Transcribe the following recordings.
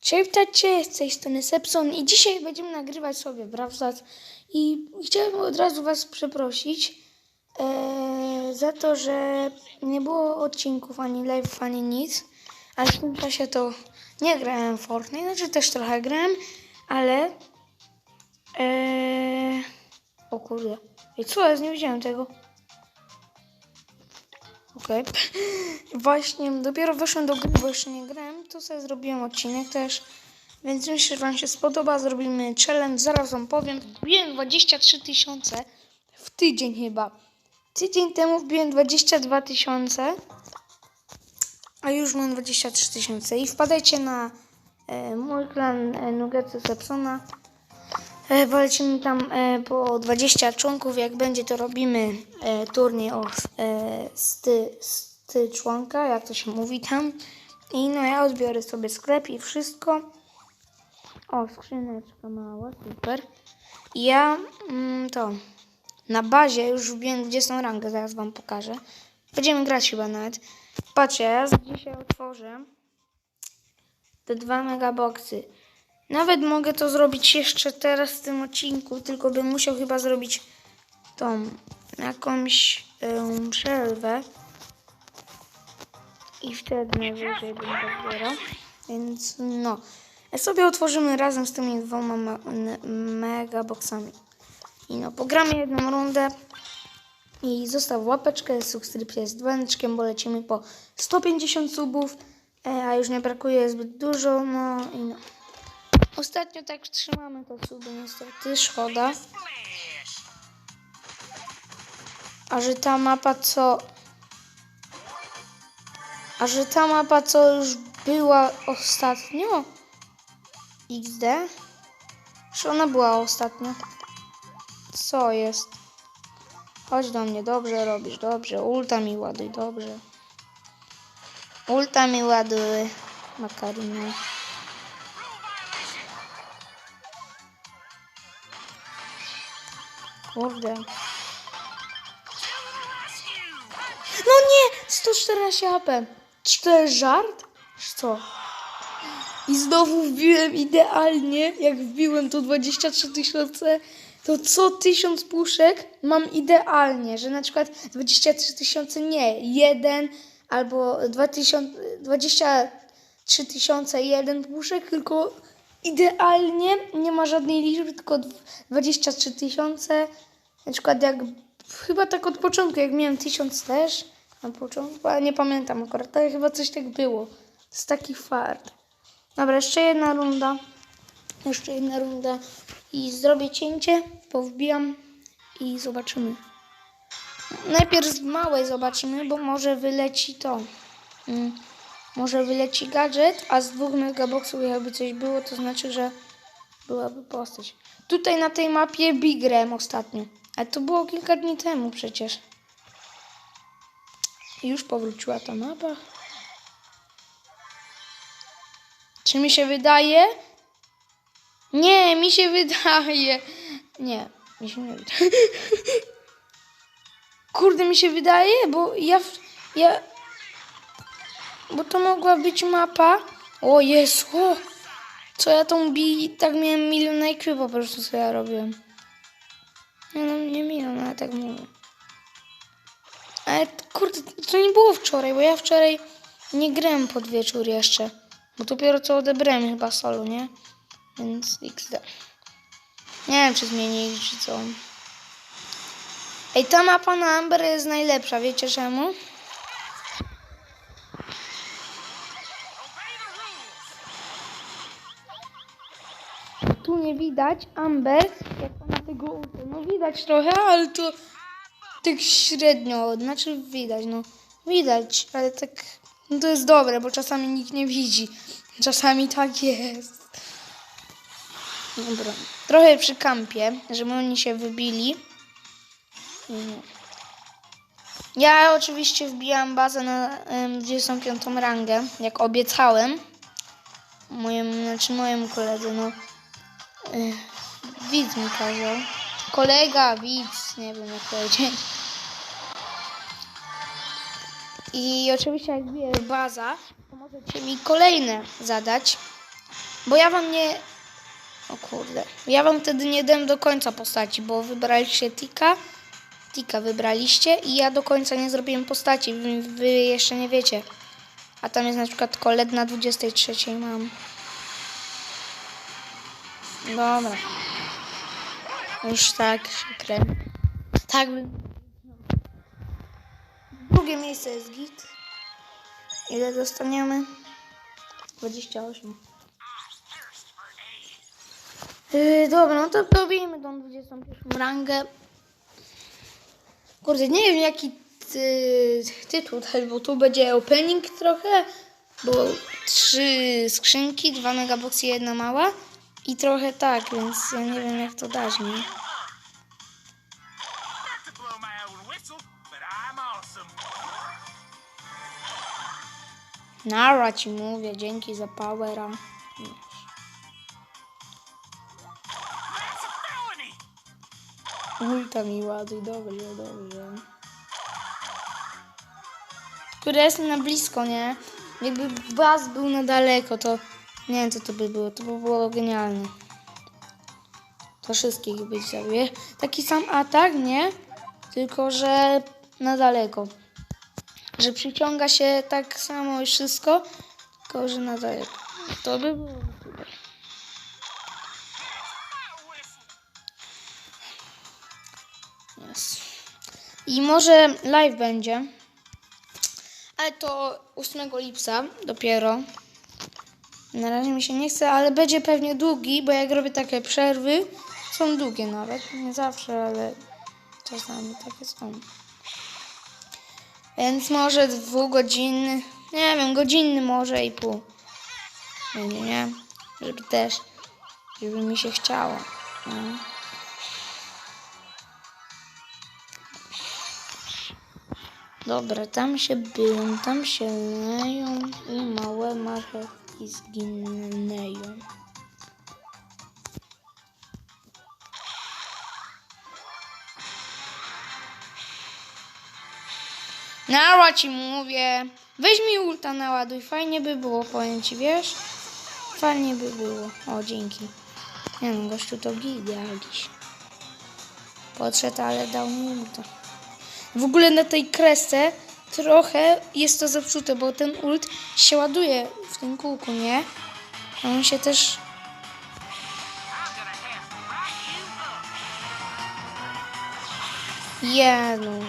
Cześć, tacie, z tej strony Sepson i dzisiaj będziemy nagrywać sobie Brawl Stars. I chciałem od razu was przeprosić e, za to, że nie było odcinków ani live, ani nic, ale w tym czasie to nie grałem w Fortnite, znaczy też trochę grałem, ale e, o kurde, i co jest, nie widziałem tego. Okej. Właśnie dopiero weszłem do gry, bo jeszcze nie grałem, to sobie zrobiłem odcinek też. Więc myślę, że Wam się spodoba. Zrobimy challenge, zaraz Wam powiem. Wbiłem 23 tysiące w tydzień chyba. Tydzień temu wbiłem 22 tysiące, a już mam 23 tysiące. I wpadajcie na e, mój klan e, Nuggetsy Sepsona. E, Walczymy tam e, po 20 członków. Jak będzie, to robimy e, turniej o sty, sty członka, jak to się mówi tam. I no ja odbiorę sobie sklep i wszystko. O, skrzyneczka mała, super. Ja mm, to na bazie już wbiłem 20 rangę, zaraz wam pokażę. Będziemy grać chyba nawet. Patrzcie, ja dzisiaj otworzę te dwa megaboxy. Nawet mogę to zrobić jeszcze teraz w tym odcinku, tylko bym musiał chyba zrobić tą jakąś em, przerwę. I wtedy najwyżej bym to zbierał. Więc no. Sobie otworzymy razem z tymi dwoma ma- n- megaboxami. I no, pogramy jedną rundę. I zostaw łapeczkę, subskrypcję z dzwoneczkiem, bo lecimy po 150 subów. E, a już nie brakuje zbyt dużo, no i no. Ostatnio tak trzymamy te suby niestety, szkoda. A że ta mapa co... A że ta mapa co już była ostatnio? XD? Czy ona była ostatnio? Co jest? Chodź do mnie, dobrze robisz, dobrze. Ulta mi ładuj, dobrze. Ulta mi ładuj, makarino. Kurde. No nie! 114 HP. Czy to jest żart? Czy co? I znowu wbiłem idealnie. Jak wbiłem to 23 tysiące, to co tysiąc puszek mam idealnie. Że na przykład 23 tysiące nie. Jeden albo 2000, 23 tysiące jeden puszek, tylko idealnie nie ma żadnej liczby, tylko 23 tysiące. Na przykład jak chyba tak od początku, jak miałem tysiąc też na początku, ale nie pamiętam akurat, ale chyba coś tak było. To jest taki fart. Dobra, jeszcze jedna runda. Jeszcze jedna runda i zrobię cięcie, powbijam i zobaczymy. Najpierw z małej zobaczymy, bo może wyleci to. Mm, może wyleci gadżet, a z dwóch megaboxów jakby coś było, to znaczy, że byłaby postać. Tutaj na tej mapie Big Ram ostatnio. Ale to było kilka dni temu przecież. Już powróciła ta mapa. Czy mi się wydaje? Nie, mi się wydaje. Nie, mi się nie wydaje. Kurde, mi się wydaje, bo ja, ja, bo to mogła być mapa. O Jezu, co ja tą bi, tak miałem milion IQ po prostu, co ja robiłem. Nie no, nie milion, ale tak mówię. Ale kurde, to nie było wczoraj, bo ja wczoraj nie grałem pod wieczór jeszcze. Bo dopiero co odebrałem chyba solo, nie? Więc XD. Nie wiem, czy zmienili, czy co. Ej, ta mapa na Amber jest najlepsza, wiecie czemu? Tu nie widać Amber, jak tego. No widać trochę, ale to tak średnio, znaczy widać, no widać, ale tak, no to jest dobre, bo czasami nikt nie widzi. Czasami tak jest. Dobra. Trochę przy kampie, żeby oni się wybili. Ja oczywiście wbijam bazę na em, 25 rangę, jak obiecałem. Mojemu, znaczy mojemu koledze, no. Ech, widz mi kazał. Kolega, widz, nie wiem jak powiedzieć. I oczywiście jak bije baza, to możecie mi kolejne zadać. Bo ja wam nie... O kurde. Ja wam wtedy nie dałem do końca postaci, bo wybraliście Tika. Tika wybraliście i ja do końca nie zrobiłem postaci. Wy, wy jeszcze nie wiecie. A tam jest na przykład kolet na 23 mam. Dobra. Już tak się kręcę. Tak by... Drugie miejsce jest git. Ile dostaniemy? 28. Yy, dobra, no to dobijmy tą 21 rangę. Kurde, nie wiem jaki ty, tytuł dać, bo tu będzie opening trochę, bo trzy skrzynki, dwa megaboxy, jedna mała i trochę tak, więc ja nie wiem jak to I'm awesome. Nara ci mówię, dzięki za powera. Ulta mi ładuj, dobrze, dobrze. Kurde, jestem na blisko, nie? Jakby baz był na daleko, to nie wiem co to by było, to by było genialne. To wszystkich być zabiję. Taki sam atak, nie? Tylko, że na daleko. Że przyciąga się tak samo i wszystko, tylko, że na daleko. To by było. Yes. I może live będzie. Ale to 8 lipca dopiero. Na razie mi się nie chce, ale będzie pewnie długi, bo jak robię takie przerwy, są długie nawet. Nie zawsze, ale czasami takie są. Więc może dwugodzinny, nie wiem, godzinny może i pół. Będzie, nie? Żeby też, żeby mi się chciało. No. Dobra, tam się byłem, tam się leją i małe marchewki zginęją. Nara ci mówię. Weź mi ulta naładuj, fajnie by było, powiem ci, wiesz? Fajnie by było. O, dzięki. Nie no, gościu to gig jakiś. Podszedł, ale dał mi ulta. W ogóle na tej kresce trochę jest to zepsute, bo ten ult się ładuje w tym kółku, nie? A on się też... Jenu.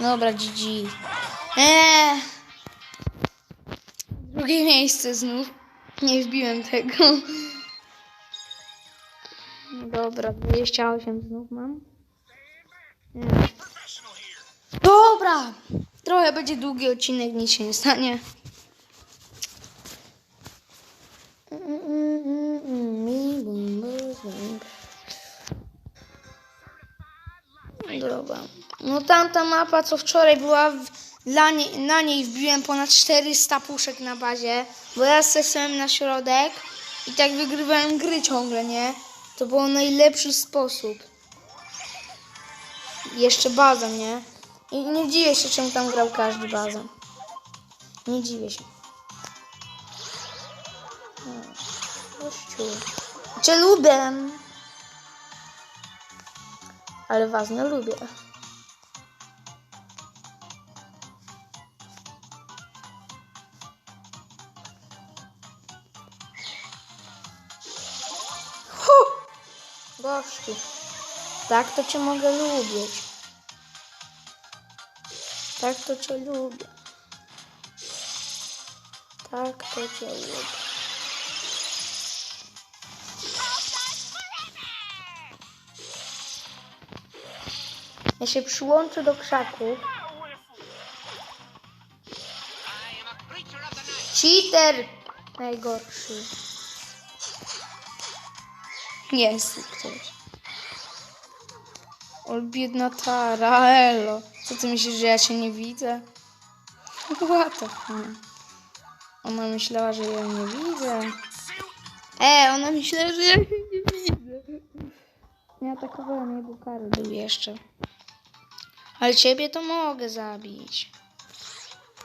Dobra, GG. Eee. Drugie miejsce znów. Nie wbiłem tego. Dobra, 28 znów mam. Nie. Dobra! Trochę będzie długi odcinek, nic się nie stanie. Dobra. No tamta mapa, co wczoraj była, w, dla niej, na niej wbiłem ponad 400 puszek na bazie, bo ja zeszłem na środek i tak wygrywałem gry ciągle, nie? To był najlepszy sposób. Jeszcze baza, nie? I nie dziwię się, czemu tam grał każdy bazę. Nie dziwię się. Gościu. Cię lubię. Ale was nie lubię. Tak to cię mogę lubić. Tak to cię lubię. Tak to cię lubię. Ja się przyłączę do krzaków. Cheater! Najgorszy. Jest tu ktoś. O, biedna Tara, elo. Co ty myślisz, że ja cię nie widzę? Fuck? Ona myślała, że ja nie widzę. E, ona myślała, że ja nie widzę. Nie atakowałem jej, bo kary był jeszcze. Ale ciebie to mogę zabić.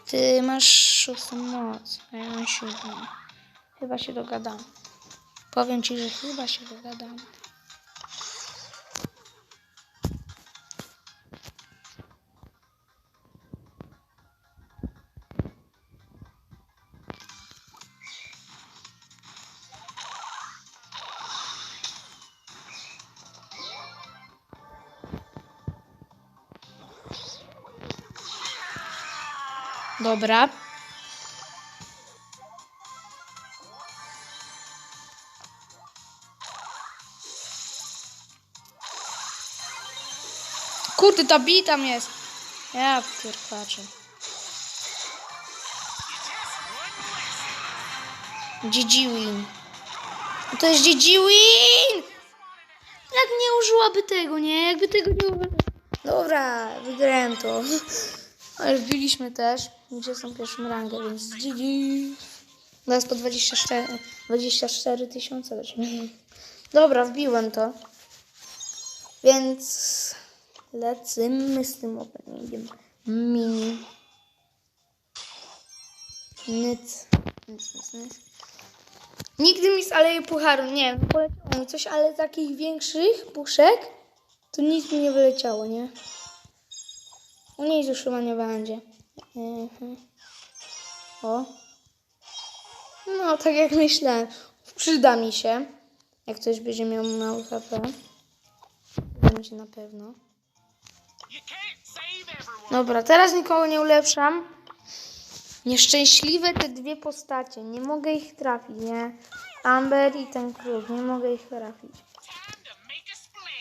Ty masz szóstą moc, a ja mam siódmą. Chyba się dogadam. Powiem ci, że chyba się dogadam. Dobra. Kurde, ta bi tam jest. Ja pierpaczę. GG win. To jest GG win! Jak nie użyłaby tego, nie? Jakby tego nie użyła. Dobra, wygrałem to. Ale wbiliśmy też 21 rangę, więc GG. Teraz po 24 24 tysiące lecimy. Dobra, wbiłem to. Więc lecimy z tym openingiem. Mini. Nic. Nic, nic, nic. Nigdy mi z Aleje Pucharu, nie poleciało mi coś, ale takich większych puszek to nic mi nie wyleciało, nie? U niej już chyba nie będzie. Mhm. O. No, tak jak myślałem. Przyda mi się. Jak ktoś będzie miał mały HP. Się na pewno. Dobra, teraz nikogo nie ulepszam. Nieszczęśliwe te dwie postacie. Nie mogę ich trafić, nie? Amber i ten kruk. Nie mogę ich trafić.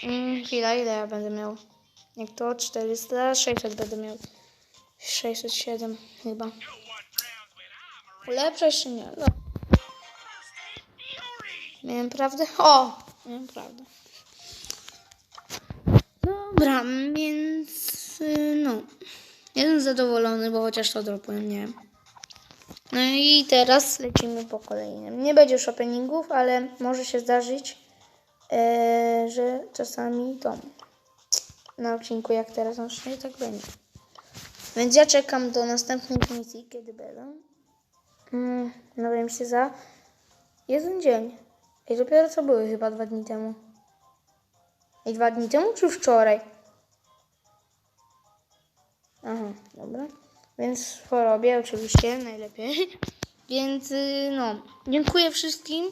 Mm, chwila, ile ja będę miał? Jak to? 400, 600 będę miał. 607 chyba. Ulepszać czy nie? No. Miałem prawdę? O! Miałem prawdę. Dobra, więc no. Jestem zadowolony, bo chociaż to dropłem, nie? No i teraz lecimy po kolejnym. Nie będzie już openingów, ale może się zdarzyć, e, że czasami to na odcinku jak teraz, no nie tak będzie. Więc ja czekam do następnej misji, kiedy będą. Mm, no wiem się za jeden dzień. I dopiero co były chyba dwa dni temu. I dwa dni temu czy wczoraj? Aha, dobra. Więc w chorobie oczywiście najlepiej. Więc y, no, dziękuję wszystkim.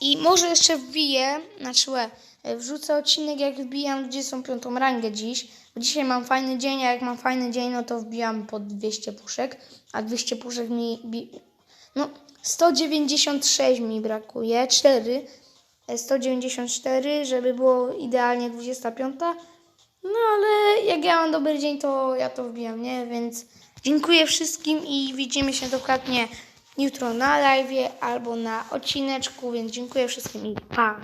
I może jeszcze wbiję, znaczy łe, wrzucę odcinek jak wbijam 25 rangę dziś. Bo dzisiaj mam fajny dzień, a jak mam fajny dzień, no to wbijam po 200 puszek. A 200 puszek mi... No, 196 mi brakuje, 4. e, 194, żeby było idealnie 25. No ale jak ja mam dobry dzień, to ja to wbijam, nie? Więc dziękuję wszystkim i widzimy się dokładnie jutro na live albo na odcineczku, więc dziękuję wszystkim i pa!